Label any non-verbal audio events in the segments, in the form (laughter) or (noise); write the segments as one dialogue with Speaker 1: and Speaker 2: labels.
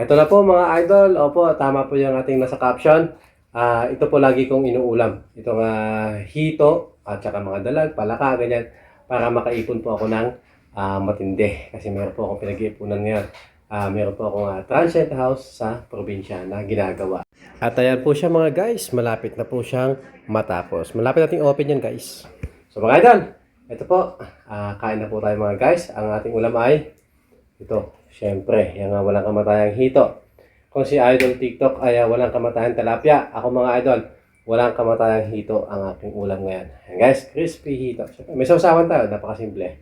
Speaker 1: Ito na po mga idol. Opo, tama po yung ating nasa caption. Ah, ito po lagi kong inuulam. Itong ah, hito at saka mga dalag, palaka, ganyan. Para makaipon po ako ng ah, matindi. Kasi meron po akong pinag-iipunan ngayon. Ah, meron po akong ah, transient house sa probinsya na ginagawa. At ayan po siya mga guys. Malapit na po siyang matapos. Malapit nating open yan guys. So mga idol, ito po. ah, kain na po tayo mga guys. Ang ating ulam ay ito, syempre, yung uh, walang kamatayang hito. Kung si Idol TikTok ay uh, walang kamatayang tilapia, ako mga idol, walang kamatayang hito ang aking ulam ngayon. Ayan guys, crispy hito. Syempre, may sausawan tayo, napakasimple.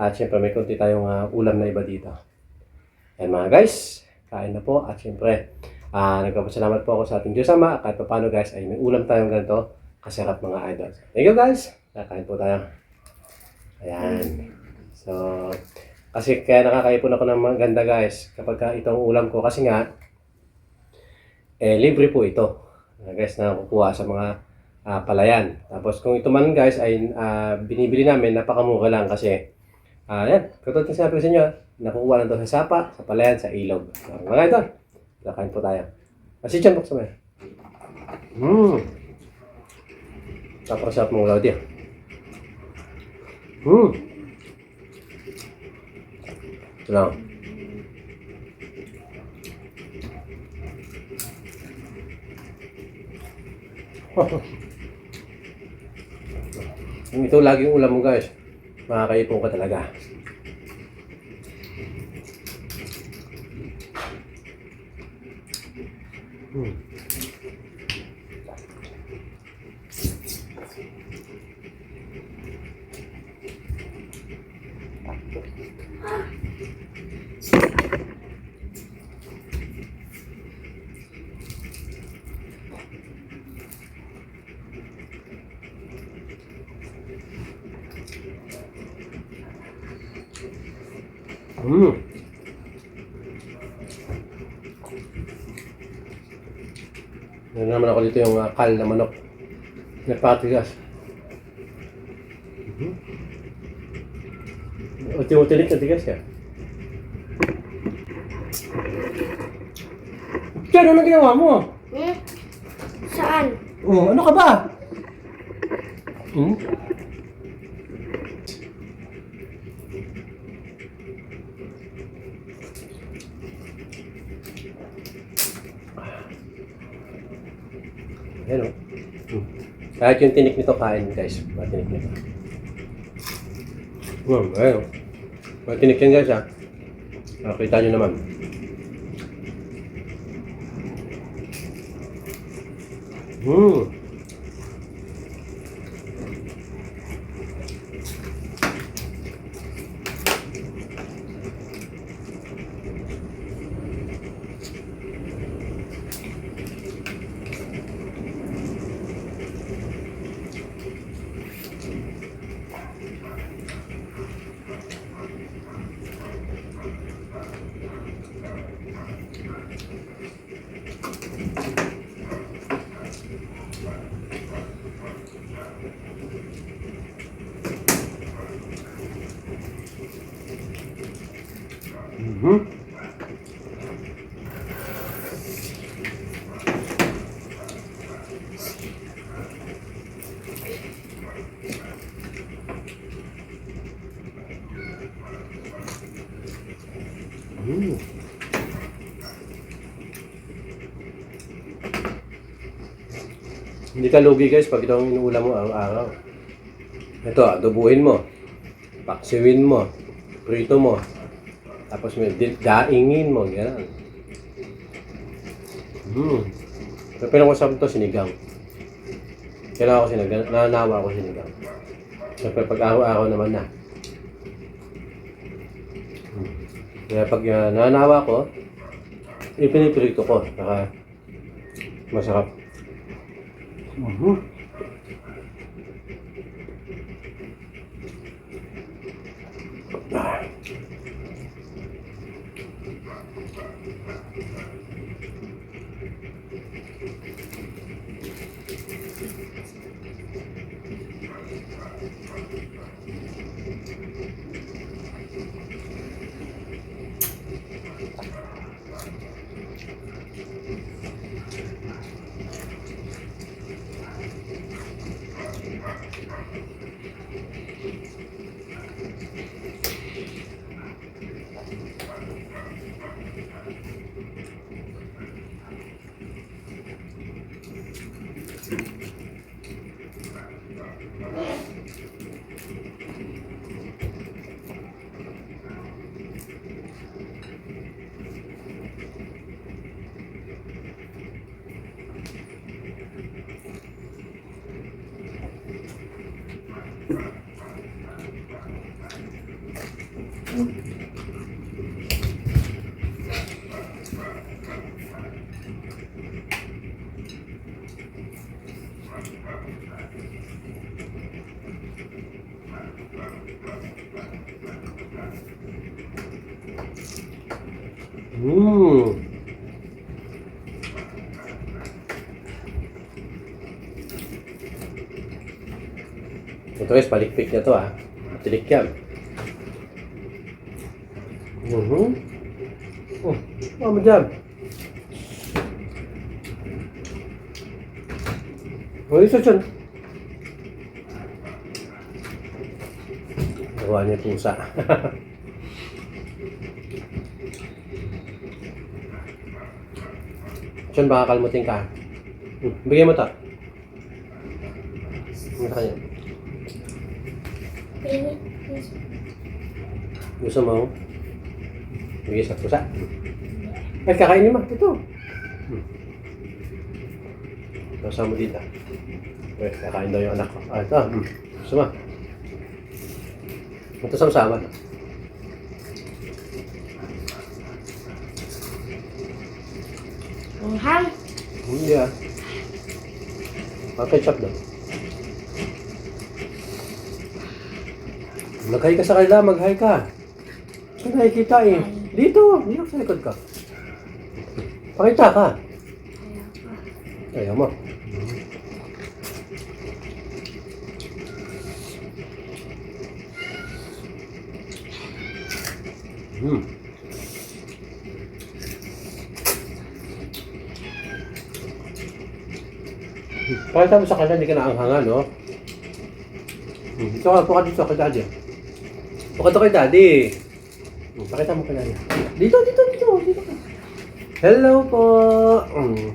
Speaker 1: At syempre, may konti tayong uh, ulam na iba dito. Ayan mga guys, kain na po. At syempre, uh, nagpapasalamat po ako sa ating Diyos Ama. Kahit pa paano guys, ay may ulam tayong ganito. Kasarap mga idol. Thank you guys. Kakain po tayo. Ayan. So, kasi kaya nakakaipon ako ng maganda guys kapag ka itong ulam ko kasi nga eh libre po ito. Uh, guys na kukuha sa mga ah, palayan. Tapos kung ito man guys ay ah, binibili namin napakamura lang kasi ah yan, katulad ng sinabi ko sa inyo, nakukuha lang to sa sapa, sa palayan, sa ilog. So, mga ito, kakain po tayo. Kasi dyan po sa Hmm. Napakasarap mong ulaw diyan. Hmm. Kung ito laging ulam mo guys, makakaipon ka talaga. Hmm. Hmm. Meron naman ako dito yung uh, kal na manok. Nagpatigas. Mm-hmm. Uti-utilik na tigas ka. Diyan, ano ginawa mo?
Speaker 2: Hmm? Saan?
Speaker 1: Oh, ano ka ba? Hmm? Kahit yung tinik nito kain guys. Mga tinik nito. Hmm, ayan o. Mga tinik yan guys ha. Nakita nyo naman. Hmm. Mhm. Mm. Hindi ka lugi guys pag ito inuulam mo araw-araw. Ito, adobuhin mo. Paksiwin mo. Prito mo. Tapos may daingin mo, gano'n. Hmm. Pero pinakamasarap to sinigang. Kailangan ko sinigang. Nananawa ako sinigang. Siyempre pag araw-araw naman na. Hmm. Kaya pag uh, nananawa ko, ipiniprito ko. Saka masarap. Mhm. Thank you. Mmm. Ito guys, palikpik niya to ah. Tilik yan. Mhm. Oh, mama dyan. Oh, isa dyan. Gawa niya pusa. (laughs) Diyan baka kalmutin ka. Hmm, bigyan mo to. Ano sa kanya? Gusto mo? Bigay sa pusa. Ay, kakainin mo. Ito. Hmm. Kasama mo dito. Okay, kakain daw yung anak ko. Ah, ito. Hmm. Mo? Ito sama-sama.
Speaker 2: Ang ham.
Speaker 1: Hindi ah. Ah, ketchup daw. Mag-hi ka sa kanila, mag-hi ka. Saan nakikita eh? Dito, dito sa likod ka. Pakita ka. Ayaw mo. Hmm. Pakita mo sa kanila, hindi ka naanghangan, no? Hmm. Ito ka, puka dito kay daddy. Puka to kay daddy. Pakita mo kay daddy. Dito, dito, dito. Dito. Hello po. Hmm.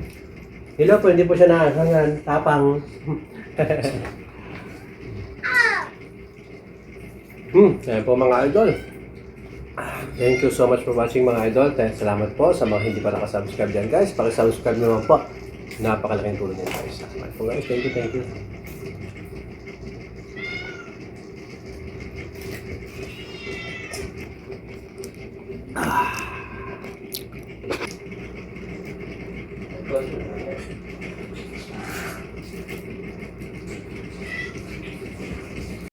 Speaker 1: Hello po, hindi po siya naanghangan. Tapang. (laughs) hmm. Yan po mga idol. Thank you so much for watching mga idol. Thank- Salamat po sa mga hindi pa nakasubscribe dyan guys. Pakisubscribe naman po. Napakalaking tulong nito guys. Thank you, thank you.